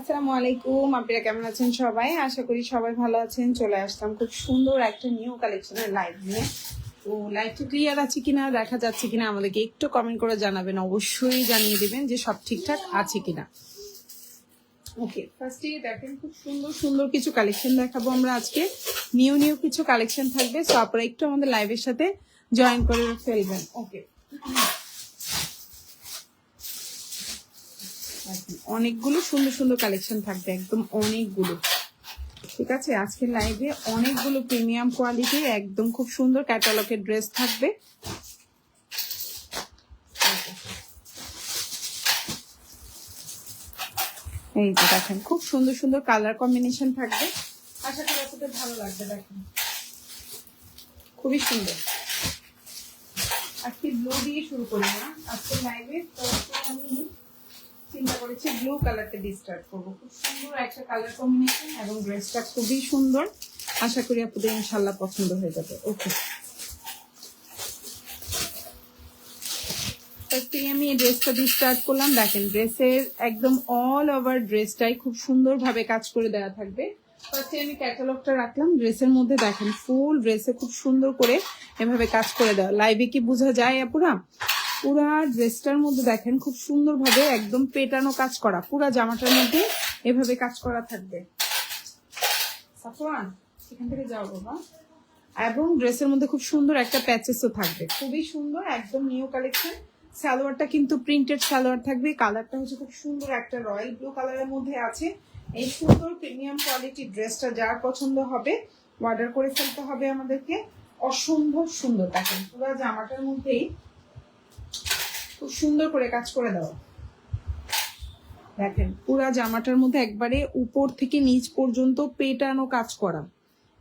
আসসালামু আলাইকুম। আপনারা কেমন আছেন সবাই? আশা করি সবাই ভালো আছেন। চলে আসলাম খুব সুন্দর একটা নিউ কালেকশনের লাইভ নিয়ে। তো লাইভটা ক্লিয়ার আছে কিনা, দেখা যাচ্ছে কিনা, আমাদেরকে একটু কমেন্ট করে জানাবেন। অবশ্যই জানিয়ে দেবেন যে সব ঠিকঠাক আছে কিনা। ওকে ফার্স্টে দেখেন খুব সুন্দর সুন্দর কিছু কালেকশন দেখাবো আমরা আজকে। নিউ নিউ কিছু কালেকশন থাকবে সো আপনারা একটু আমাদের লাইভের সাথে জয়েন করে ফেলবেন। ওকে অনেকগুলো সুন্দর সুন্দর কালেকশন থাকবে, একদম অনেকগুলো। ঠিক আছে আজকের লাইভে অনেকগুলো প্রিমিয়াম কোয়ালিটির একদম খুব সুন্দর ক্যাটালগের ড্রেস থাকবে। এই যে দেখেন, খুব সুন্দর সুন্দর কালার কম্বিনেশন থাকবে। আশা করি আপনাদের ভালো লাগবে, দেখেন। খুবই সুন্দর। আজকে ব্লু দিয়ে শুরু করি না আজকে লাইভে তো আমি চিন্তা করেছি ব্লু করব। খুব সুন্দর একটা কালার কম্বিনেশন এবং ড্রেসটা খুবই সুন্দর। আশা করি পছন্দ হয়ে যাবে। ওকে আমি এই ড্রেসটা দিয়ে স্টার্ট করলাম। দেখেন ড্রেসের একদম অল ওভার ড্রেসটাই খুব সুন্দরভাবে কাজ করে দেওয়া থাকবে। ফার্স্টে আমি ক্যাটালগটা রাখলাম। ড্রেসের মধ্যে দেখেন ফুল ড্রেসে খুব সুন্দর করে এভাবে কাজ করে দেওয়া। লাইভে কি বোঝা যায় আপুরা? পুরা ড্রেসটার মধ্যে দেখেন খুব সুন্দরভাবে একদম পেটানো কাজ করা, পুরা জামাটার মধ্যে এভাবে কাজ করা থাকবে। থেকে এবং ড্রেসের মধ্যে খুব সুন্দর একটা প্যাচেসও থাকবে, খুবই সুন্দর, একদম নিউ কালেকশন। সালোয়ারটা কিন্তু প্রিন্টেড সালোয়ার থাকবে, কালারটা হচ্ছে খুব সুন্দর একটা রয়্যাল ব্লু কালারের মধ্যে আছে। এই সুন্দর প্রিমিয়াম কোয়ালিটির ড্রেসটা যার পছন্দ হবে, অর্ডার করে ফেলতে হবে আমাদেরকে। অসম্ভব সুন্দর দেখেন, পুরো জামাটার মধ্যেই খুব সুন্দর করে কাজ করে দেওয়া দেখেন, পুরা জামাটার মধ্যে একবারে উপর থেকে নিচ পর্যন্ত পেটানো কাজ করা।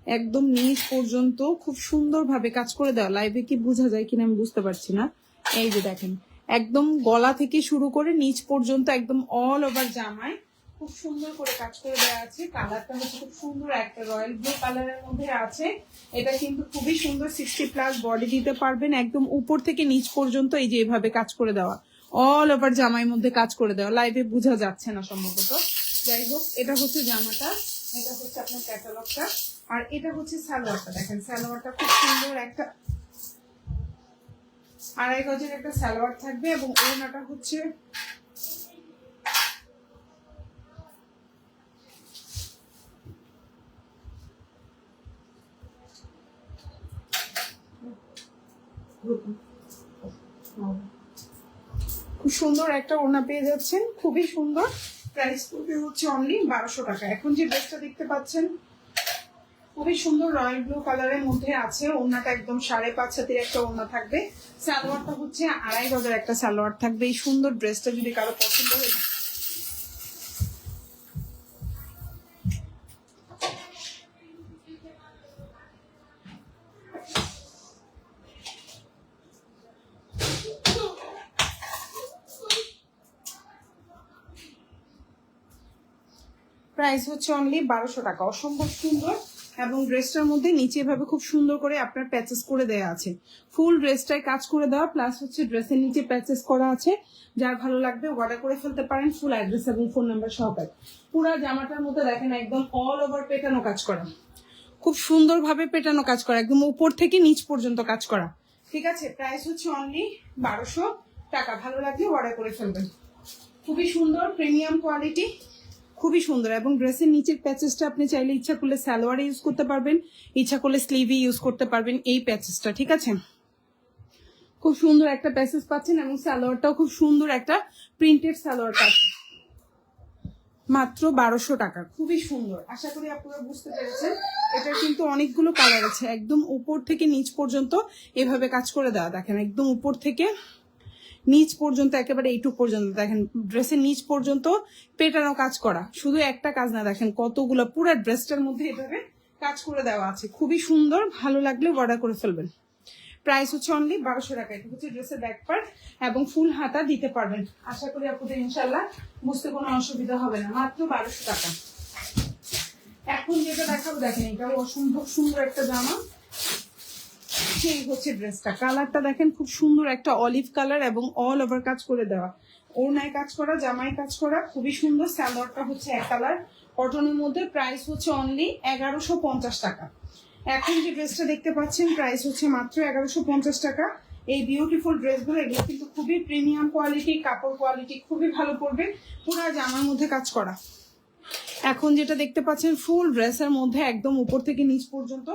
একদম নিচ পর্যন্ত খুব সুন্দরভাবে কাজ করে দেওয়া। লাইভে কি বোঝা যায় কিনা আমি বুঝতে পারছি না। এই যে দেখেন, একদম গলা থেকে শুরু করে নিচ পর্যন্ত একদম অল ওভার জামায় খুব সুন্দর করে কাজ করে দেওয়া আছে। কালারটা হচ্ছে খুব সুন্দর একটা রয়্যাল ব্লু কালারের মধ্যে আছে। এটা কিন্তু খুবই সুন্দর সিক্সটি প্লাস বডি দিতে পারবেন একদম উপর থেকে নিচ পর্যন্ত এই যে এভাবে কাজ করে দেওয়া। অল ওভার জামার মধ্যে কাজ করে দেওয়া। লাইভে বোঝা যাচ্ছে না সম্ভবত। যাই হোক, এটা হচ্ছে জামাটা। এটা হচ্ছে আপনার ক্যাটালগটা আর এটা হচ্ছে সালোয়ারটা। দেখেন, সালোয়ারটা খুব সুন্দর একটা আড়াই গজের একটা সালোয়ার থাকবে এবং ওড়নাটা হচ্ছে খুব সুন্দর একটা ওড়না পেয়ে যাচ্ছেন, খুবই সুন্দর। প্রাইস পড়বে হচ্ছে অনলি বারোশো টাকা। এখন যে ড্রেসটা দেখতে পাচ্ছেন, খুবই সুন্দর রয়্যাল ব্লু কালারের মধ্যে আছে। ওড়নাটা একদম সাড়ে পাঁচ হাতের একটা ওড়না থাকবে। সালোয়ারটা হচ্ছে আড়াই গজের একটা সালোয়ার থাকবে। এই সুন্দর ড্রেসটা যদি কারও পছন্দ হয়ে প্রাইস হচ্ছে অনলি বারোশো টাকা। অসম্ভব সুন্দর এবং ড্রেসটার মধ্যে নিচে এভাবে খুব সুন্দর করে আপনার প্যাচেস করে দেওয়া আছে। ফুল ড্রেসটায় কাজ করে দেওয়া প্লাস হচ্ছে ড্রেসের নিচে প্যাচেস করা আছে। যার ভালো লাগবে অর্ডার করে ফেলতে পারেন ফুল অ্যাড্রেস এবং ফোন নাম্বার সহকারে পুরা জামাটার মধ্যে দেখেন একদম অল ওভার পেটানো কাজ করা। খুব সুন্দরভাবে পেটানো কাজ করা, একদম উপর থেকে নিচ পর্যন্ত কাজ করা। ঠিক আছে প্রাইস হচ্ছে অনলি বারোশো টাকা। ভালো লাগলে অর্ডার করে ফেলবেন। খুবই সুন্দর প্রিমিয়াম কোয়ালিটি খুবই সুন্দর এবং ড্রেসের নিচের প্যাচেসটা আপনি চাইলে ইচ্ছা করলে সালোয়ারে ইউজ করতে পারবেন, ইচ্ছা করলে স্লিভে ইউজ করতে পারবেন এই প্যাচেসটা ঠিক আছে? খুব সুন্দর একটা প্যাচেস পাচ্ছেন এবং সালোয়ারটাও খুব সুন্দর একটা প্রিন্টেড সালোয়ার পাচ্ছেন। মাত্র বারোশো টাকা, খুবই সুন্দর। আশা করি আপনারা বুঝতে পেরেছেন, এটার কিন্তু অনেকগুলো কালার আছে। একদম উপর থেকে নিচ পর্যন্ত এভাবে কাজ করে দেওয়া, দেখেন, একদম উপর থেকে নিচ পর্যন্ত একেবারে এইটুক পর্যন্ত, দেখেন ড্রেসের নিচ পর্যন্ত পেটানো কাজ করা। শুধু একটা কাজ না, দেখেন, কতগুলো, পুরো ড্রেসটার মধ্যে এভাবে কাজ করে দেওয়া আছে। খুবই সুন্দর, ভালো লাগলে অর্ডার করে ফেলবেন। প্রাইস হচ্ছে অনলি বারোশো টাকা, এটা হচ্ছে ড্রেসের ব্যাক পার্ট এবং ফুল হাতা দিতে পারবেন। আশা করি আপনাদের ইনশাল্লাহ বুঝতে কোনো অসুবিধা হবে না, মাত্র বারোশো টাকা। এখন যেটা দেখাবো, দেখেন, এটাও অসম্ভব সুন্দর একটা জামা। সেই হচ্ছে ড্রেসটা কালারটা দেখেন খুব সুন্দর একটা অলিভ কালার এবং অল ওভার কাজ করে দেওয়া। ওড়নায় কাজ করা, জামায় কাজ করা, খুবই সুন্দর। স্যালোয়ারটা হচ্ছে এক কালার কটনের মধ্যে প্রাইস হচ্ছে অনলি এগারোশো পঞ্চাশ টাকা। এখন যে ড্রেসটা দেখতে পাচ্ছেন প্রাইস হচ্ছে মাত্র এগারোশো পঞ্চাশ টাকা। এই বিউটিফুল ড্রেসগুলো এগুলো কিন্তু খুবই প্রিমিয়াম কোয়ালিটি কাপড় কোয়ালিটি খুবই ভালো পড়বে পুরো জামার মধ্যে কাজ করা। এখন যেটা দেখতে পাচ্ছেন ফুল ড্রেসের মধ্যে একদম উপর থেকে নিচ পর্যন্ত।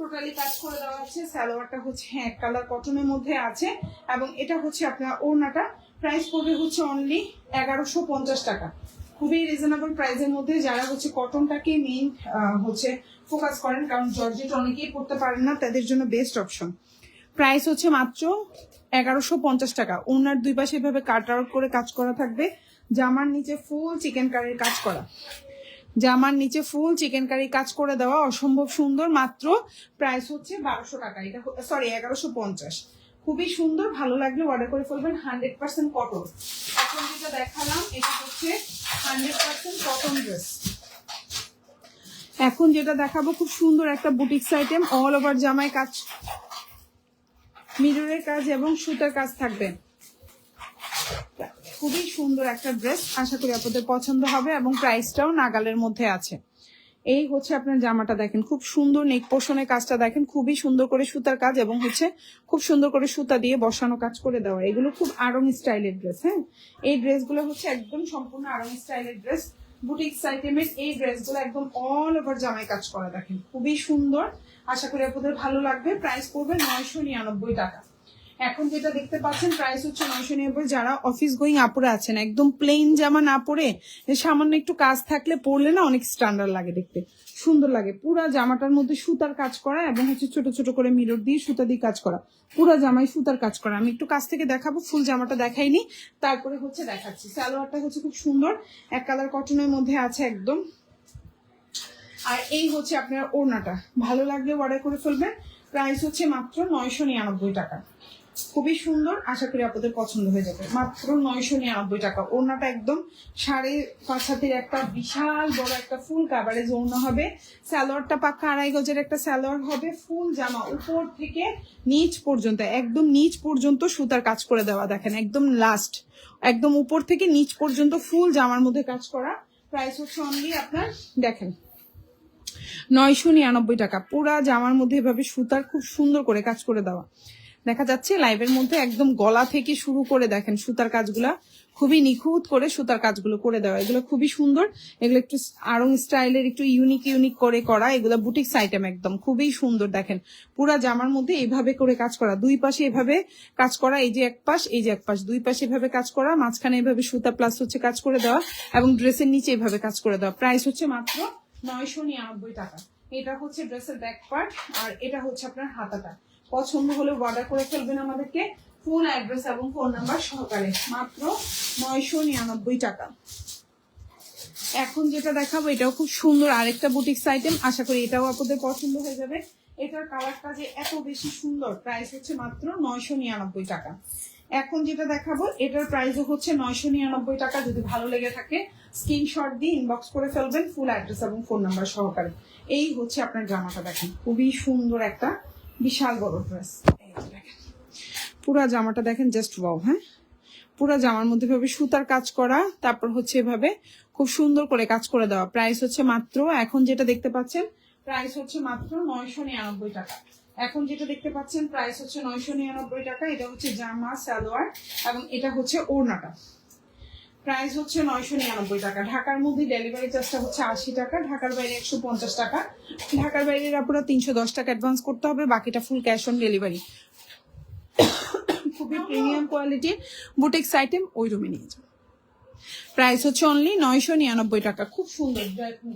টোটালি কাজ করে দেওয়া আছে সালোয়ারটা হচ্ছে হ্যাঁ কালার কটনের মধ্যে আছে এবং এটা হচ্ছে আপনার ওড়নাটা। প্রাইস পড়বে হচ্ছে অনলি এগারোশো পঞ্চাশ টাকা। খুবই রিজনেবল প্রাইসের মধ্যে যারা হচ্ছে কটনটাকে মেইন হচ্ছে ফোকাস করেন, কারণ জর্জেট অনেকেই পড়তে পারেন না, তাদের জন্য বেস্ট অপশন প্রাইস হচ্ছে মাত্র এগারোশো পঞ্চাশ টাকা। ওনার দুই পাশে এভাবে কাট আউট করে কাজ করা থাকবে। জামার নিচে ফুল চিকেন কারির কাজ করা। জামার নিচে ফুল চিকেন কারি কাজ করে দেওয়া অসম্ভব সুন্দর, মাত্র প্রাইস হচ্ছে বারোশো টাকা। এটা সরি এগারোশো পঞ্চাশ। খুবই সুন্দর, ভালো লাগলে অর্ডার করে ফেলবেন হান্ড্রেড পার্সেন্ট কটন এখন যেটা দেখালাম, এটা হচ্ছে হান্ড্রেড পার্সেন্ট কটন ড্রেস এখন যেটা দেখাবো, খুব সুন্দর একটা বুটিক্স আইটেম অল ওভার জামায় কাজ মিররের কাজ এবং সুতার কাজ থাকবে। খুবই সুন্দর একটা ড্রেস আশা করি আপনাদের পছন্দ হবে এবং প্রাইসটাও নাগালের মধ্যে আছে। এই হচ্ছে আপনার জামাটা দেখেন, খুব সুন্দর নেক পোষণের কাজটা দেখেন, খুবই সুন্দর করে সুতার কাজ এবং হচ্ছে খুব সুন্দর করে সুতা দিয়ে বসানো কাজ করে দেওয়া। এগুলো খুব আরং স্টাইলের ড্রেস হ্যাঁ? এই ড্রেসগুলো হচ্ছে একদম সম্পূর্ণ আরং স্টাইলের ড্রেস। বুটিক্স আইটেমের এই ড্রেসগুলো একদম অল ওভার জামায় কাজ করা দেখেন, খুবই সুন্দর। আশা করি আপনাদের ভালো লাগবে। প্রাইস পড়বে নয়শো নিরানব্বই টাকা। এখন যেটা দেখতে পাচ্ছেন প্রাইস হচ্ছে নয়শো নিরানব্বই। যারা অফিস গোয়িং আপুরে আছেন, একদম প্লেন জামা না পরে সামান্য একটু কাজ থাকলে পরলে না অনেক স্ট্যান্ডার্ড লাগে দেখতে। সুন্দর লাগে। পুরা জামাটার মধ্যে সুতার কাজ করা এবং হচ্ছে ছোট ছোট করে মিরর দিয়ে সুতা দিয়ে কাজ করা। পুরা জামাই সুতার কাজ করা। আমি একটু কাছ থেকে দেখাবো ফুল জামাটা দেখাইনি। তারপরে হচ্ছে দেখাচ্ছি। সালোয়ারটা হচ্ছে খুব সুন্দর। এক কালার কটনের মধ্যে আছে একদম। আর এই হচ্ছে আপনার ওড়নাটা। ভালো লাগলে অর্ডার করে ফেলবেন। প্রাইস হচ্ছে মাত্র নয়শো নিরানব্বই টাকা। খুবই সুন্দর। আশা করি আপনাদের পছন্দ হয়ে যাবে। মাত্র নয়শো নিরানব্বই টাকা। ওড়নাটা একদম সাড়ে পাঁচ হাতের একটা বিশাল বড় একটা ফুল কাভারেজ ওড়না হবে। স্যালোয়ারটা পাক্কা আড়াই গজের একটা স্যালোয়ার হবে। ফুল জামা উপর থেকে নিচ পর্যন্ত, একদম নিচ পর্যন্ত সুতার কাজ করে দেওয়া, দেখেন, একদম লাস্ট একদম উপর থেকে নিচ পর্যন্ত ফুল জামার মধ্যে কাজ করা। প্রাইস হচ্ছে অনলি আপনার, দেখেন, নয়শো নিরানব্বই টাকা। পুরা জামার মধ্যে এভাবে সুতার খুব সুন্দর করে কাজ করে দেওয়া। দেখা যাচ্ছে লাইভের মধ্যে একদম গলা থেকে শুরু করে দেখেন সুতার কাজগুলা। খুবই নিখুঁত করে সুতার কাজগুলো করে দেওয়া। এগুলো খুবই সুন্দর। এগুলো একটু আরং স্টাইলের একটু ইউনিক ইউনিক করে করা। এগুলো বুটিক্স আইটেম একদম। খুবই সুন্দর দেখেন। পুরা জামার মধ্যে এইভাবে করে কাজ করা। দুই পাশে এভাবে কাজ করা, এই যে এক পাশ, এই যে এক পাশ। দুই পাশে এভাবে কাজ করা, মাঝখানে এভাবে সুতা প্লাস হচ্ছে কাজ করে দেওয়া এবং ড্রেসের নিচে এভাবে কাজ করে দেওয়া। প্রাইস হচ্ছে মাত্র নয়শো নিরানব্বই টাকা। এটা হচ্ছে ড্রেসের ব্যাক পার্ট আর এটা হচ্ছে আপনার হাতাটা। পছন্দ হলে অর্ডার করে ফেলবেন আমাদেরকে ফুল অ্যাড্রেস এবং ফোন নাম্বার সহকারে। মাত্র নয়শো নিরানব্বই টাকা। এখন যেটা দেখাবো, এটাও খুব সুন্দর আরেকটা বুটিক্স আইটেম আশা করি এটাও আপনাদের পছন্দ হয়ে যাবে। এটার কালারটা যে এত বেশি সুন্দর প্রাইস হচ্ছে মাত্র নয়শো নিরানব্বই টাকা। এখন যেটা দেখাবো, এটার প্রাইসও হচ্ছে নয়শো নিরানব্বই টাকা। যদি ভালো লেগে থাকে স্ক্রিনশট দিয়ে ইনবক্স করে ফেলবেন ফুল অ্যাড্রেস এবং ফোন নাম্বার সহকারে। এই হচ্ছে আপনার জামাটা দেখেন। খুবই সুন্দর একটা বিশাল বড় ড্রেস পুরা জামাটা দেখেন জাস্ট ওয়াও হ্যাঁ? পুরা জামার মধ্যে ভাবে সুতার কাজ করা, তারপর হচ্ছে এভাবে খুব সুন্দর করে কাজ করে দেওয়া। প্রাইস হচ্ছে মাত্র, এখন যেটা দেখতে পাচ্ছেন প্রাইস হচ্ছে মাত্র নয়শো নিরানব্বই টাকা। এখন যেটা দেখতে পাচ্ছেন প্রাইস হচ্ছে নয়শো নিরানব্বই টাকা, এটা হচ্ছে জামা, সালোয়ার, এবং এটা হচ্ছে ওড়নাটা। প্রাইস হচ্ছে নয়শো নিরানব্বই টাকা। ঢাকার মধ্যে ডেলিভারি চার্জটা হচ্ছে আশি টাকা, ঢাকার বাইরে একশো পঞ্চাশ টাকা। ঢাকার বাইরের আপনারা তিনশো দশ টাকা অ্যাডভান্স করতে হবে, বাকিটা ফুল ক্যাশ অন ডেলিভারি খুবই প্রিমিয়াম কোয়ালিটির বুটিক্স আইটেম ওই রুমে নিয়ে যান প্রাইস হচ্ছে অনলি নয়শো নিরানব্বই টাকা। খুব সুন্দর।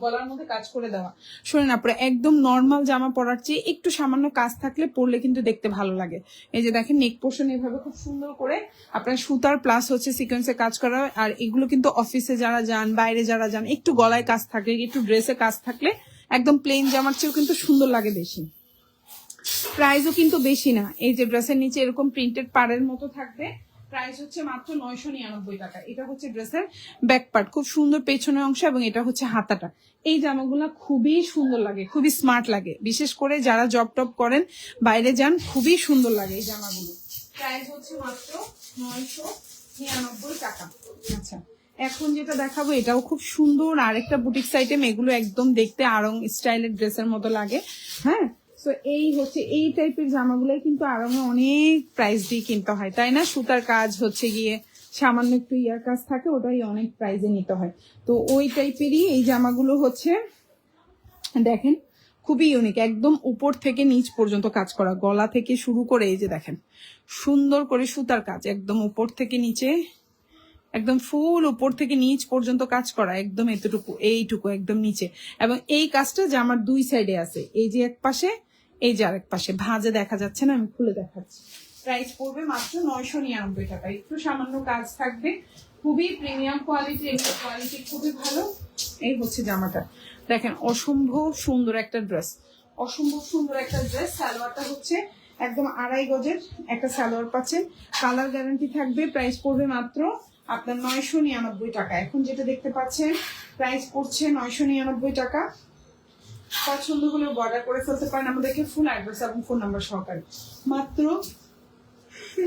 গলার মধ্যে কাজ করে দেওয়া। শোনেন আপনারা, একদম নর্মাল জামা পরার চেয়ে একটু সামান্য কাজ থাকলে পরলে কিন্তু দেখতে ভালো লাগে। এই যে দেখেন নেক পোর্শন এভাবে খুব সুন্দর করে আপনার সুতার প্লাস হচ্ছে সিকোয়েন্সে কাজ করা হয়। আর এগুলো কিন্তু অফিসে যারা যান, বাইরে যারা যান, একটু গলায় কাজ থাকে, একটু ড্রেসে কাজ থাকলে একদম প্লেন জামার চেয়েও কিন্তু সুন্দর লাগে বেশি। প্রাইসও কিন্তু বেশি না। এই যে ড্রেসের নিচে এরকম প্রিন্টেড পাড়ের মতো থাকবে। প্রাইস হচ্ছে মাত্র নয়শো নিরানব্বই টাকা। এটা হচ্ছে ড্রেসের ব্যাক পার্ট খুব সুন্দর পেছনের অংশ এবং এটা হচ্ছে হাতাটা। এই জামাগুলো খুবই সুন্দর লাগে, খুবই স্মার্ট লাগে। বিশেষ করে যারা জব টপ করেন, বাইরে যান, খুবই সুন্দর লাগে এই জামাগুলো। প্রাইস হচ্ছে মাত্র নয়শো নিরানব্বই টাকা। আচ্ছা এখন যেটা দেখাবো, এটাও খুব সুন্দর। আরেকটা বুটিক আইটেম এগুলো একদম দেখতে আরং স্টাইলের ড্রেসের মতো লাগে। হ্যাঁ? তো এই হচ্ছে, এই টাইপের জামাগুলোই কিন্তু আরামে অনেক প্রাইস দিয়ে কিনতে হয়, তাই না? সুতার কাজ হচ্ছে গিয়ে সামান্য একটু ইয়ার কাজ থাকে, ওটাই অনেক প্রাইজে নিতে হয়। তো ওই টাইপেরই এই জামাগুলো হচ্ছে, দেখেন, খুবই ইউনিক একদম উপর থেকে নিচ পর্যন্ত কাজ করা, গলা থেকে শুরু করে এই যে দেখেন, সুন্দর করে সুতার কাজ, একদম উপর থেকে নিচে, একদম ফুল উপর থেকে নিচ পর্যন্ত কাজ করা, একদম এতটুকু, এইটুকু, একদম নিচে। এবং এই কাজটা যে আমার দুই সাইডে আছে, এই যে এক পাশে এই যে আরেক পাশে, ভাঁজে দেখা যাচ্ছে না, আমি খুলে দেখাচ্ছি। প্রাইস পড়বে মাত্র নয়শো নিরানব্বই টাকা। একটু সামান্য কাজ থাকবে। খুবই প্রিমিয়াম কোয়ালিটি কোয়ালিটি খুবই ভালো। এই হচ্ছে জামাটা। দেখেন, অসম্ভব সুন্দর একটা ড্রেস অসম্ভব সুন্দর একটা ড্রেস সালোয়ারটা হচ্ছে একদম আড়াই গজের একটা সালোয়ার পাচ্ছেন। কালার গ্যারান্টি থাকবে। প্রাইস পড়বে মাত্র আপনার নয়শো নিরানব্বই টাকা। এখন যেটা দেখতে পাচ্ছেন প্রাইস পড়ছে নয়শো নিরানব্বই টাকা। পছন্দ হলে অর্ডার করে ফেলতে পারেন। আমাদেরকে ফুল অ্যাড্রেস এবং ফোন নাম্বার সহকারে। মাত্র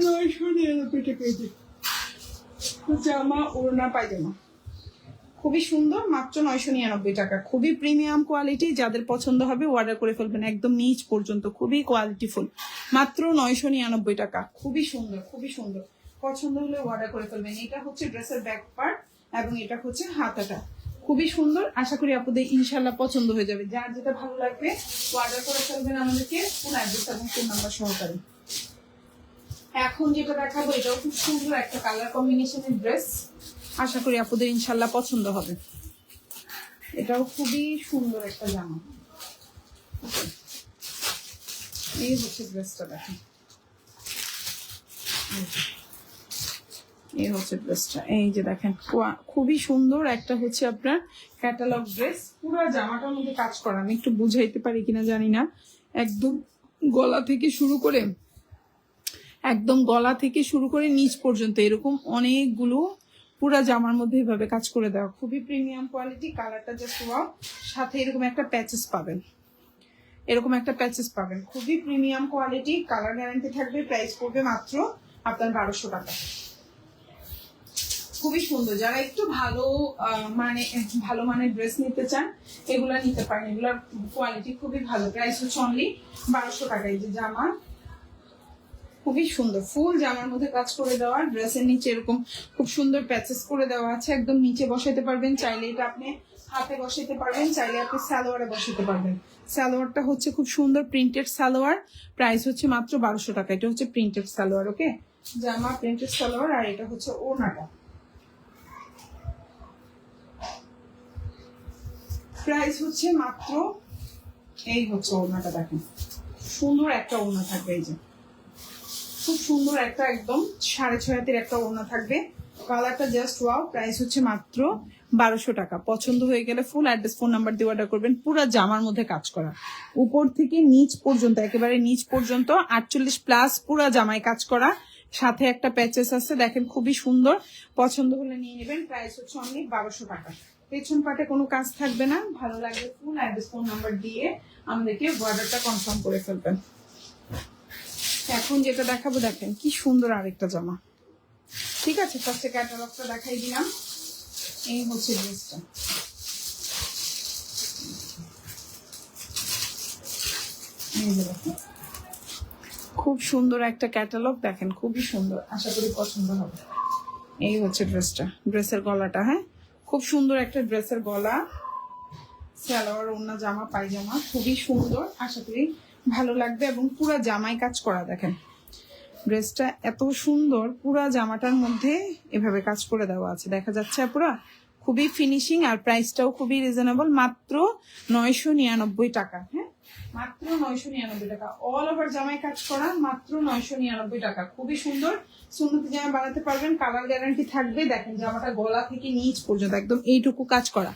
নয়শো নিরানব্বই টাকা জামা, ওড়না, পায়জামা। খুবই সুন্দর, মাত্র নয়শো নিরানব্বই টাকা। খুবই প্রিমিয়াম কোয়ালিটি যাদের পছন্দ হবে অর্ডার করে ফেলবেন। একদম নিচ পর্যন্ত, খুবই কোয়ালিটিফুল মাত্র নয়শো নিরানব্বই টাকা। খুবই সুন্দর খুবই সুন্দর। পছন্দ হলে অর্ডার করে ফেলবেন। এটা হচ্ছে ড্রেসের ব্যাক পার্ট এবং এটা হচ্ছে হাতাটা। খুবই সুন্দর। আশা করি আপনাদের ইনশাল্লাহ পছন্দ হয়ে যাবে। যার যেটা ভালো লাগবে অর্ডার করে ফেলবেন আমাদেরকে। ফোন অ্যাড্রেস এবং ফোন নাম্বার সহকারে। এখন যেটা দেখাবো, এটাও খুব সুন্দর একটা কালার কম্বিনেশনের ড্রেস আশা করি আপনাদের ইনশাল্লাহ পছন্দ হবে। এটাও খুবই সুন্দর একটা জামা। এই হচ্ছে ড্রেসটা দেখেন। এই হচ্ছে ড্রেসটা। এই যে দেখেন খুবই সুন্দর একটা হচ্ছে আপনার ক্যাটালগ ড্রেস পুরো জামাটার মধ্যে কাজ করা। আমি একটু বুঝাইতে পারি কিনা জানি না। একদম গলা থেকে শুরু করে, একদম গলা থেকে শুরু করে নিচ পর্যন্ত এরকম অনেকগুলো পুরা জামার মধ্যে এভাবে কাজ করে দেওয়া। খুবই প্রিমিয়াম কোয়ালিটি কালারটা জাস্ট ওয়াও সাথে এরকম একটা প্যাচেস পাবেন। এরকম একটা প্যাচেস পাবেন। খুবই প্রিমিয়াম কোয়ালিটি কালার গ্যারান্টি থাকবে। প্রাইস পড়বে মাত্র আপনার বারোশো টাকা। খুবই সুন্দর। যারা একটু ভালো মানে ভালো মানের ড্রেস নিতে চান, এগুলা নিতে পারেন। এগুলার কোয়ালিটি খুবই ভালো। প্রাইস হচ্ছে অনলি বারোশো টাকা এই যে জামা। খুবই সুন্দর। ফুল জামার মধ্যে কাজ করে দেওয়া ড্রেসের নিচে এরকম খুব সুন্দর প্যাচেস করে দেওয়া আছে। একদম নিচে বসাইতে পারবেন। চাইলে এটা আপনি হাতে বসাইতে পারবেন, চাইলে আপনি সালোয়ারে বসাতে পারবেন। সালোয়ারটা হচ্ছে খুব সুন্দর প্রিন্টেড সালোয়ার। প্রাইস হচ্ছে মাত্র বারোশো টাকা। এটা হচ্ছে প্রিন্টেড সালোয়ার ওকে জামা প্রিন্টেড সালোয়ার আর এটা হচ্ছে ওনাটা প্রাইস হচ্ছে মাত্র, এই হচ্ছে ওড়নাটা দেখেন। সুন্দর একটা ওড়না থাকবে এই যে। খুব সুন্দর একটা একদম সাড়ে ছয় হাতের একটা ওড়না থাকবে। কালারটা জাস্ট ওয়াও প্রাইস হচ্ছে মাত্র বারোশো টাকা। পছন্দ হয়ে গেলে ফুল অ্যাড্রেস ফোন নাম্বার দিয়ে অর্ডার করবেন, পুরো জামার মধ্যে কাজ করা। উপর থেকে নিচ পর্যন্ত, একেবারে নিচ পর্যন্ত, আটচল্লিশ প্লাস পুরো জামায় কাজ করা। সাথে একটা প্যাচেস আছে, দেখেন খুবই সুন্দর। পছন্দ হলে নিয়ে নেবেন প্রাইস হচ্ছে অনলি বারোশো টাকা। পেছন পাটে কোনো কাজ থাকবে না, ভালো লাগলে ফুল অ্যাড্রেস ফোন নাম্বার দিয়ে আমাদেরকে অর্ডারটা কনফার্ম করে ফেলবেন। এখন যেটা দেখাবো, দেখেন কি সুন্দর আরেকটা জামা। ঠিক আছে ফার্স্টে ক্যাটালগটা দেখাই দিলাম। এই হচ্ছে ড্রেসটা খুব সুন্দর একটা ক্যাটালগ দেখেন খুবই সুন্দর। আশা করি পছন্দ হবে। এই হচ্ছে ড্রেসটা ড্রেসের গলাটা হ্যাঁ? খুব সুন্দর একটা ড্রেসের গলা। সালোয়ার, ওড়না, জামা, পায়জামা, খুবই সুন্দর। আশা করি ভালো লাগবে এবং পুরা জামাই কাজ করা, দেখেন। ড্রেসটা এত সুন্দর, পুরা জামাটার মধ্যে এভাবে কাজ করে দেওয়া আছে। দেখা যাচ্ছে পুরা খুবই ফিনিশিং আর প্রাইসটাও খুবই রিজনেবল মাত্র নয়শো নিরানব্বই টাকা হ্যাঁ? মাত্র নয়শো নিরানব্বই টাকা। অল ওভার জামাই কাজ করা মাত্র নয়শো নিরানব্বই টাকা। খুবই সুন্দর। সুন্দর জামা বানাতে পারবেন। কালার গ্যারান্টি থাকবে। দেখেন জামাটা গলা থেকে নিচ পর্যন্ত একদম এইটুকু কাজ করা।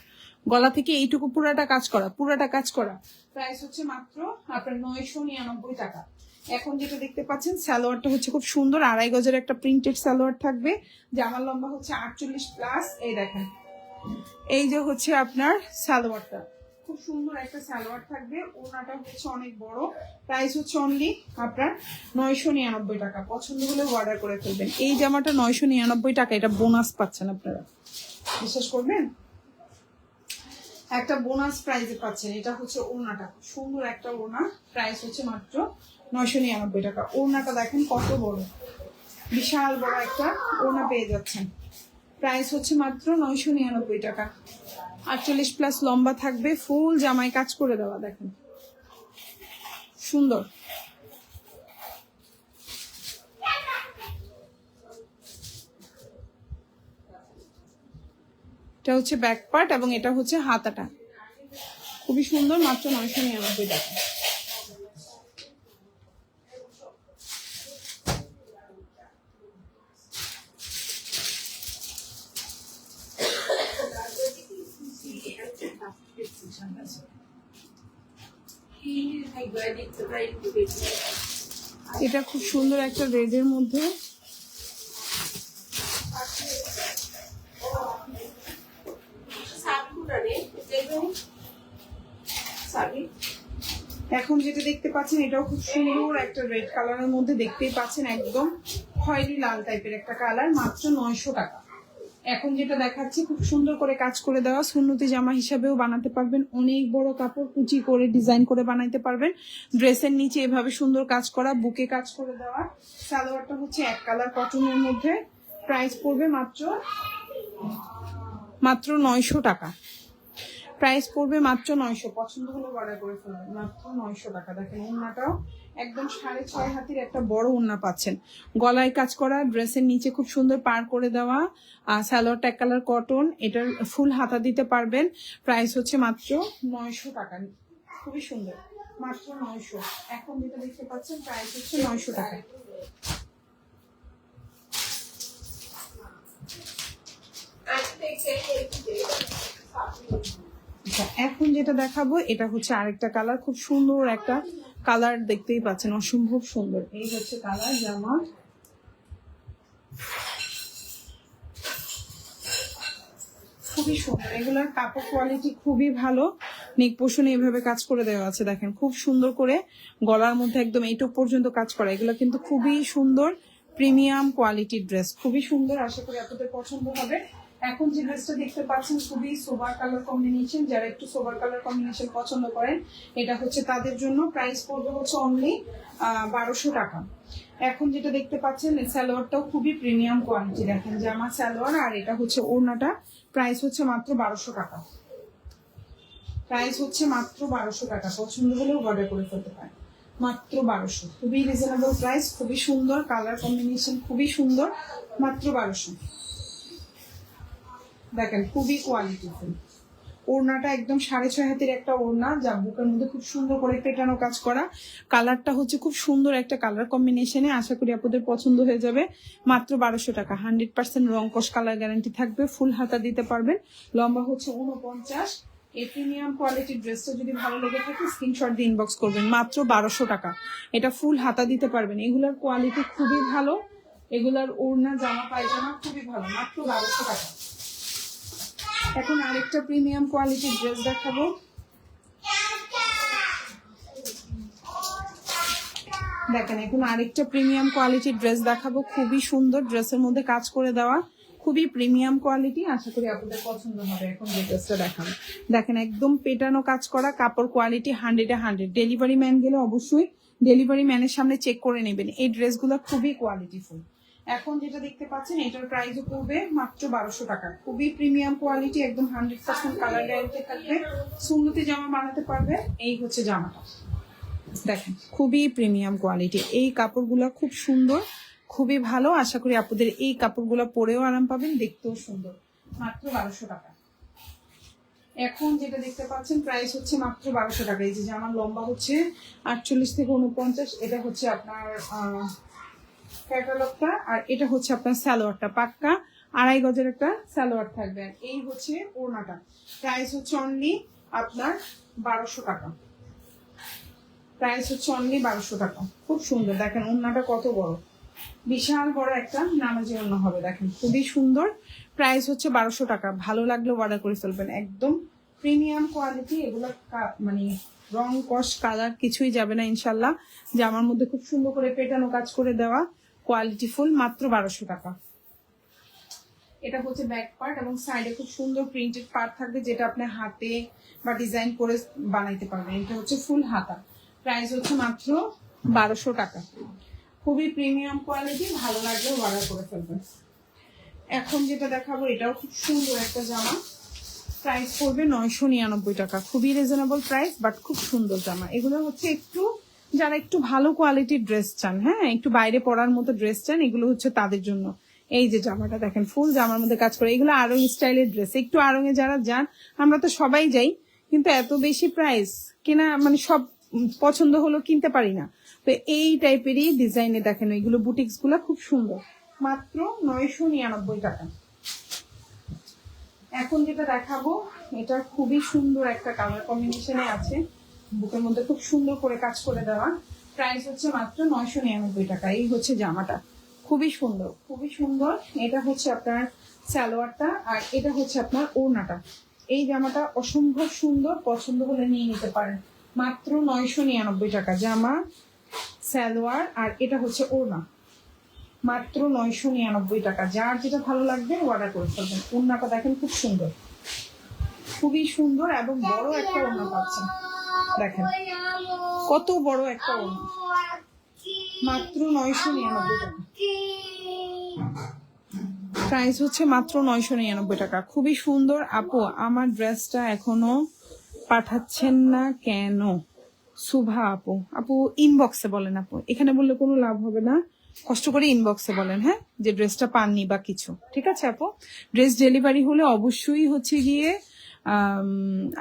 গলা থেকে এইটুকু পুরাটা কাজ করা, পুরাটা কাজ করা। প্রাইস হচ্ছে মাত্র আপনার নয়শো নিরানব্বই টাকা। এখন যেটা দেখতে পাচ্ছেন, সালোয়ারটা হচ্ছে খুব সুন্দর। আড়াই গজের একটা প্রিন্টেড সালোয়ার থাকবে। জামার লম্বা হচ্ছে আটচল্লিশ প্লাস এই দেখেন। এই যে হচ্ছে আপনার সালোয়ারটা। খুব সুন্দর একটা সালোয়ার থাকবে। ওনাটা হচ্ছে অনেক বড়। প্রাইস হচ্ছে অনলি আপনার নয়শো নিরানব্বই টাকা। পছন্দ হলে অর্ডার করে ফেলবেন। এই জামাটা নয়শো নিরানব্বই টাকা। এটা বোনাস পাচ্ছেন আপনারা। বিশ্বাস করবেন? একটা বোনাস প্রাইজে পাচ্ছেন। এটা হচ্ছে ওড়নাটা। খুব সুন্দর একটা ওনা প্রাইস হচ্ছে মাত্র নয়শো নিরানব্বই টাকা। ওড়নাটা দেখেন কত বড়। বিশাল বড় একটা ওড়না পেয়ে যাচ্ছেন। প্রাইস হচ্ছে মাত্র নয়শো নিরানব্বই টাকা। আটচল্লিশ প্লাস লম্বা থাকবে, ফুল জামায় কাজ করে দেওয়া, দেখেন। সুন্দর। এটা হচ্ছে ব্যাক পার্ট এবং এটা হচ্ছে হাতাটা। খুবই সুন্দর, মাত্র নয়শো নিরানব্বই টাকা। এটা খুব সুন্দর একটা রেডের মধ্যে। এখন যেটা দেখতে পাচ্ছেন, এটাও খুব সুন্দর একটা রেড কালারের মধ্যে দেখতেই পাচ্ছেন একদম খয়েরি লাল টাইপের একটা কালার মাত্র নয়শো টাকা। এখন যেটা দেখাচ্ছি, খুব সুন্দর করে কাজ করে দেওয়া সুন্নতি জামা হিসাবেও বানাতে পারবেন। অনেক বড় কাপড় কুচি করে, ডিজাইন করে বানাইতে পারবেন। ড্রেসের নিচে এভাবে সুন্দর কাজ করা, বুকে কাজ করে দেওয়া। সালোয়ারটা হচ্ছে এক কালার কটনের মধ্যে। প্রাইস পড়বে মাত্র মাত্র নয়শো টাকা। প্রাইস পড়বে মাত্র নয়শো। পছন্দ হলে অর্ডার করে ফেলবেন। মাত্র নয়শো টাকা। দেখেন ওড়নাটাও। একদম সাড়ে ছয় হাতির একটা বড় ওড়না পাচ্ছেন। গলায় কাজ করা, ড্রেসের নিচে খুব সুন্দর পার করে দেওয়া আর সালোয়ারটা এক কালার কটন, এটার ফুল হাতা দিতে পারবেন। প্রাইস হচ্ছে মাত্র নয়শো টাকা। খুবই সুন্দর। মাত্র নয়শো। এখন যেটা দেখতে পাচ্ছেন, প্রাইস হচ্ছে নয়শো টাকা। আচ্ছা এখন যেটা দেখাবো, এটা হচ্ছে আরেকটা কালার। খুব সুন্দর একটা কালার দেখতেই পাচ্ছেন, অসম্ভব সুন্দর। এই হচ্ছে কালার, জামা। খুবই সুন্দর। এগুলোর কাপড় কোয়ালিটি খুবই ভালো। নেক পোষণে এইভাবে কাজ করে দেওয়া আছে, দেখেন। খুব সুন্দর করে গলার মধ্যে একদম এইটুক পর্যন্ত কাজ করা। এগুলো কিন্তু খুবই সুন্দর প্রিমিয়াম কোয়ালিটির ড্রেস খুবই সুন্দর, আশা করি আপনাদের পছন্দ হবে। এখন যে ড্রেসটা দেখতে পাচ্ছেন খুবই সোবার কালার কম্বিনেশন যারা একটু সোবার কালার কম্বিনেশন পছন্দ করেন, এটা হচ্ছে তাদের জন্য। প্রাইস পড়বে হচ্ছে অনলি বারোশো টাকা। এখন যেটা দেখতে পাচ্ছেন এই সালোয়ারটাও খুবই প্রিমিয়াম কোয়ালিটি দেখেন জামা সালোয়ার, আর এটা হচ্ছে ওড়নাটা। প্রাইস হচ্ছে মাত্র বারোশো টাকা। প্রাইস হচ্ছে মাত্র বারোশো টাকা। পছন্দ হলেও অর্ডার করে ফেলতে পারেন। মাত্র বারোশো। খুবই রিজনেবল প্রাইস খুবই সুন্দর কালার কম্বিনেশন খুবই সুন্দর, মাত্র বারোশো। দেখেন, খুবই কোয়ালিটিফুল ওড়নাটা একদম সাড়ে ছয় হাতের একটা ওড়না যা বুকের মধ্যে খুব সুন্দর করে পেটানো কাজ করা। কালারটা হচ্ছে খুব সুন্দর একটা কালার কম্বিনেশনে আশা করি আপনাদের পছন্দ হয়ে যাবে। মাত্র বারোশো টাকা, হান্ড্রেড পার্সেন্ট রং কস কালার গ্যারান্টি থাকবে ফুল হাতা দিতে পারবেন। লম্বা হচ্ছে উনপঞ্চাশ এই প্রিমিয়াম কোয়ালিটির ড্রেসটা যদি ভালো লেগে থাকে স্ক্রিনশট দিয়ে ইনবক্স করবেন। মাত্র বারোশো টাকা। এটা ফুল হাতা দিতে পারবেন। এগুলার কোয়ালিটি খুবই ভালো। এগুলার ওড়না, জামা, পায়জামা খুবই ভালো। মাত্র বারোশো টাকা। এখন আরেকটা প্রিমিয়াম কোয়ালিটির ড্রেস দেখাবো। দেখেন, এখন আরেকটা প্রিমিয়াম কোয়ালিটির ড্রেস দেখাবো। খুবই সুন্দর ড্রেসের মধ্যে কাজ করে দেওয়া। খুবই প্রিমিয়াম কোয়ালিটি, আশা করি আপনাদের পছন্দ হবে। এখন যে ড্রেসটা দেখাবো। দেখেন, একদম পেটানো কাজ করা, কাপড় কোয়ালিটি হান্ড্রেডে হান্ড্রেড ডেলিভারি ম্যান গেলে অবশ্যই ডেলিভারি ম্যানের সামনে চেক করে নেবেন। এই ড্রেসগুলো খুবই কোয়ালিটিফুল এখন যেটা দেখতে পাচ্ছেন এটার প্রাইসও পড়বে মাত্র বারোশো টাকা। খুবই প্রিমিয়াম কোয়ালিটি একদম হান্ড্রেড পার্সেন্ট কালার গ্যারান্টি থাকবে। সুন্দরী জামা বানাতে পারবে এই হচ্ছে জামাটা। দেখেন খুবই প্রিমিয়াম কোয়ালিটি এই কাপড়গুলো খুব সুন্দর খুবই ভালো। আশা করি আপনাদের এই কাপড়গুলো পরেও আরাম পাবেন দেখতেও সুন্দর। মাত্র বারোশো টাকা। এখন যেটা দেখতে পাচ্ছেন প্রাইস হচ্ছে মাত্র বারোশো টাকা। এই যে জামার লম্বা হচ্ছে আটচল্লিশ থেকে উনপঞ্চাশ এটা হচ্ছে আপনার আহ, ক্যাটালগটা, আর এটা হচ্ছে আপনার সালোয়ারটা, পাক্কা আড়াই গজের একটা সালোয়ার থাকবে। এই হচ্ছে ওড়নাটা। প্রাইস হচ্ছে অনলি আপনার বারোশো টাকা। প্রাইস হচ্ছে অনলি বারোশো টাকা। খুব সুন্দর। দেখেন, ওড়নাটা কত বড়। বিশাল বড় একটা নামাজি ওড়না হবে, দেখেন। খুবই সুন্দর। প্রাইস হচ্ছে বারোশো টাকা। ভালো লাগলে অর্ডার করে ফেলবেন। একদম প্রিমিয়াম কোয়ালিটি এগুলো মানে রং কস কালার কিছুই যাবে না, ইনশাল্লাহ। জামার মধ্যে খুব সুন্দর করে পেটানো কাজ করে দেওয়া। কোয়ালিটি ফুল মাত্র বারোশো টাকা। এটা হচ্ছে ব্যাক পার্ট এবং সাইডে খুব সুন্দর প্রিন্টেড পার্ট থাকবে যেটা আপনি হাতে বা ডিজাইন করে বানাইতে পারবেন। এটা হচ্ছে ফুল হাতা। প্রাইস হচ্ছে মাত্র বারোশো টাকা। খুবই প্রিমিয়াম কোয়ালিটি ভালো লাগলে অর্ডার করে ফেলবেন। এখন যেটা দেখাবো, এটাও খুব সুন্দর একটা জামা। প্রাইস পড়বে নয়শো নিরানব্বই টাকা। খুবই রিজনেবল প্রাইস বাট খুব সুন্দর জামা। এগুলো হচ্ছে একটু যারা একটু ভালো কোয়ালিটির ড্রেস চান হ্যাঁ একটু বাইরে পরার মতো ড্রেস চান, এগুলো হচ্ছে তাদের জন্য। এই যে জামাটা দেখেন, ফুল জামার মধ্যে কাজ করে, এগুলো আরং স্টাইলের ড্রেস একটু আরঙে যারা যান, আমরা তো সবাই যাই, কিন্তু এত বেশি প্রাইস কেনা মানে সব পছন্দ হলো কিনতে পারি না। তো এই টাইপেরই ডিজাইনে দেখেন এগুলো বুটিক্সগুলো খুব সুন্দর। মাত্র নয়শো নিরানব্বই টাকা। এখন যেটা দেখাবো, এটা খুবই সুন্দর একটা কালার কম্বিনেশনে আছে। বুকের মধ্যে খুব সুন্দর করে কাজ করে দেওয়া। প্রাইস হচ্ছে মাত্র নয়শো নিরানব্বই টাকা। এই হচ্ছে জামাটা। খুবই সুন্দর খুবই সুন্দর। এটা হচ্ছে আপনার সালোয়ারটা আর এটা হচ্ছে আপনার ওড়নাটা। এই জামাটা অসম্ভব সুন্দর, পছন্দ হলে নিয়ে নিতে পারেন। মাত্র নয়শো নিরানব্বই টাকা জামা, সালোয়ার আর এটা হচ্ছে ওড়না। মাত্র নয়শো নিরানব্বই টাকা। যার যেটা ভালো লাগবে অর্ডার করে ফেলবেন। ওড়নাটা দেখেন খুব সুন্দর। খুবই সুন্দর এবং বড় একটা ওড়না পাচ্ছেন। দেখেন, কত বড় একটা মাত্র নয়শো নিরানব্বই টাকা। প্রাইস হচ্ছে মাত্র নয়শো নিরানব্বই টাকা। খুবই সুন্দর। আপু, আমার ড্রেসটা এখনও পাঠাচ্ছেন না কেন? সুভা আপু আপু ইনবক্সে বলেন আপু। এখানে বললে কোনো লাভ হবে না। কষ্ট করে ইনবক্সে বলেন হ্যাঁ? যে ড্রেসটা পাননি বা কিছু। ঠিক আছে আপু? ড্রেস ডেলিভারি হলে অবশ্যই হচ্ছে গিয়ে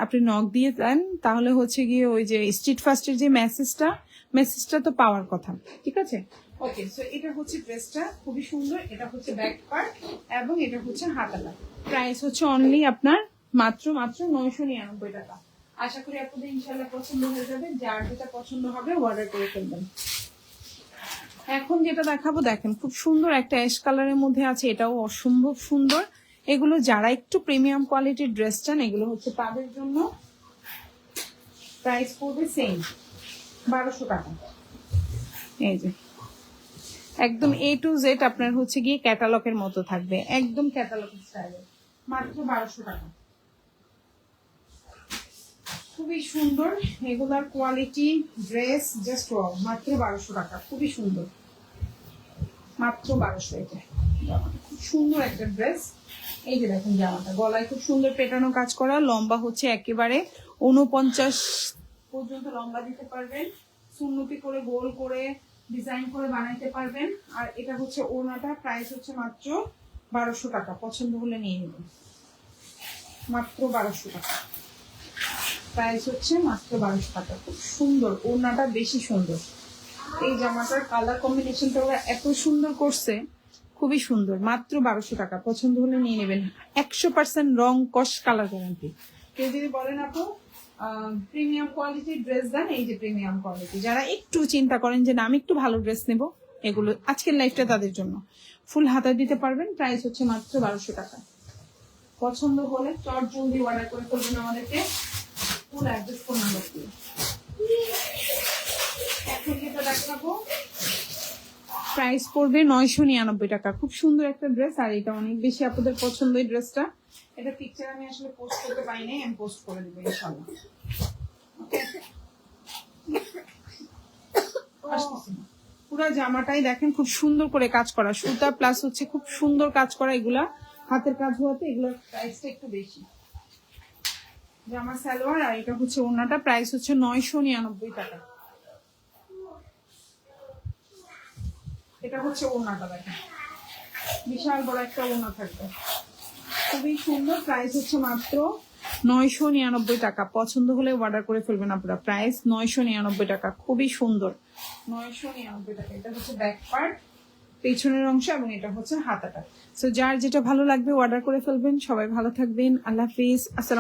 আপনি নক দিয়ে দেন, তাহলে হচ্ছে গিয়ে ওই যে স্ট্রিট ফাস্টের যে মেসেজটা মেসেজটা তো পাওয়ার কথা, ঠিক আছে? ওকে সো এটা হচ্ছে ড্রেসটা খুবই সুন্দর, এটা হচ্ছে ব্যাক পার্ট এবং এটা হচ্ছে হাতাটা। প্রাইস হচ্ছে অনলি আপনার মাত্র মাত্র নয়শো নিরানব্বই টাকা। আশা করি আপনাদের ইনশাল্লাহ পছন্দ হয়ে যাবে, যার যেটা পছন্দ হবে অর্ডার করে ফেলবেন। এখন যেটা দেখাবো, দেখেন, খুব সুন্দর একটা অ্যাশ কালারের মধ্যে আছে, এটাও অসম্ভব সুন্দর। এগুলো যারা একটু প্রিমিয়াম কোয়ালিটির ড্রেস চান, এগুলো হচ্ছে তাদের জন্য প্রাইস পড়বে সেম বারোশো টাকা। এই যে, একদম এ টু জেড আপনার হচ্ছে গিয়ে ক্যাটালগের মতো থাকবে, একদম ক্যাটালগ স্টাইলে মাত্র বারোশো টাকা। খুবই সুন্দর এগুলার কোয়ালিটি ড্রেস জাস্ট মাত্র বারোশো টাকা, খুবই সুন্দর। মাত্র বারোশো এটা। খুব সুন্দর একটা ড্রেস এই যে দেখুন জামাটা। গলায় খুব সুন্দর পেটানো কাজ করা, লম্বা হচ্ছে একেবারে উনপঞ্চাশ পর্যন্ত লম্বা দিতে পারবেন। সুন্নতি করে, গোল করে ডিজাইন করে বানাইতে পারবেন। আর এটা হচ্ছে ওনাটা প্রাইস হচ্ছে মাত্র বারোশো টাকা। পছন্দ হলে নিয়ে নেবেন। মাত্র বারোশো টাকা। প্রাইস হচ্ছে মাত্র বারোশো টাকা। খুব সুন্দর, ওড়নাটা বেশি সুন্দর। এই জামাটার কালার কম্বিনেশনটা ওরা এত সুন্দর করছে। খুবই সুন্দর, মাত্র বারোশো টাকা। পছন্দ হলে নিয়ে নেবেন। একশো পার্সেন্ট রং, কস কালার গ্যারান্টি কেউ যদি বলেন আপু প্রিমিয়াম কোয়ালিটির ড্রেস দেন, এই যে প্রিমিয়াম কোয়ালিটি যারা একটু চিন্তা করেন যে, না, আমি একটু ভালো ড্রেস নেব, এগুলো আজকের লাইফটা তাদের জন্য। ফুল হাতা দিতে পারবেন প্রাইস হচ্ছে মাত্র বারোশো টাকা। পছন্দ হলে চট জলদি অর্ডার করে ফেলবেন আমাদেরকে। ফুল অ্যাড্রেস ফোন নাম্বার দিয়ে। এখন যেটা দেখাবো প্রাইস পড়বে নয়শো নিরানব্বই টাকা। খুব সুন্দর একটা ড্রেস আর এটা অনেক বেশি আপনাদের পছন্দ এই ড্রেসটা এটা পিকচার আমি আসলে পোস্ট করতে পারি নাই আমি পোস্ট করে দেবো ইনশাল্লাহ। পুরো জামাটাই দেখেন খুব সুন্দর করে কাজ করা। সুতা প্লাস হচ্ছে খুব সুন্দর কাজ করা এগুলা। হাতের কাজ হওয়াতে এগুলোর প্রাইসটা একটু বেশি। জামা সালোয়ার আর এটা হচ্ছে ওনাটা প্রাইস হচ্ছে নয়শো নিরানব্বই টাকা। এটা হচ্ছে ওনাটা দেখেন। বিশাল বড় একটা ওনা থাকবে। খুবই সুন্দর প্রাইস হচ্ছে মাত্র নয়শো নিরানব্বই টাকা। পছন্দ হলে অর্ডার করে ফেলবেন আপনারা। প্রাইস নয়শো নিরানব্বই টাকা। খুবই সুন্দর। নয়শো নিরানব্বই টাকা। এটা হচ্ছে ব্যাক পার্ট পেছনের অংশ এবং এটা হচ্ছে হাতাটা। সো যার যেটা ভালো লাগবে অর্ডার করে ফেলবেন। সবাই ভালো থাকবেন। আল্লাহ হাফিজ। আসসালাম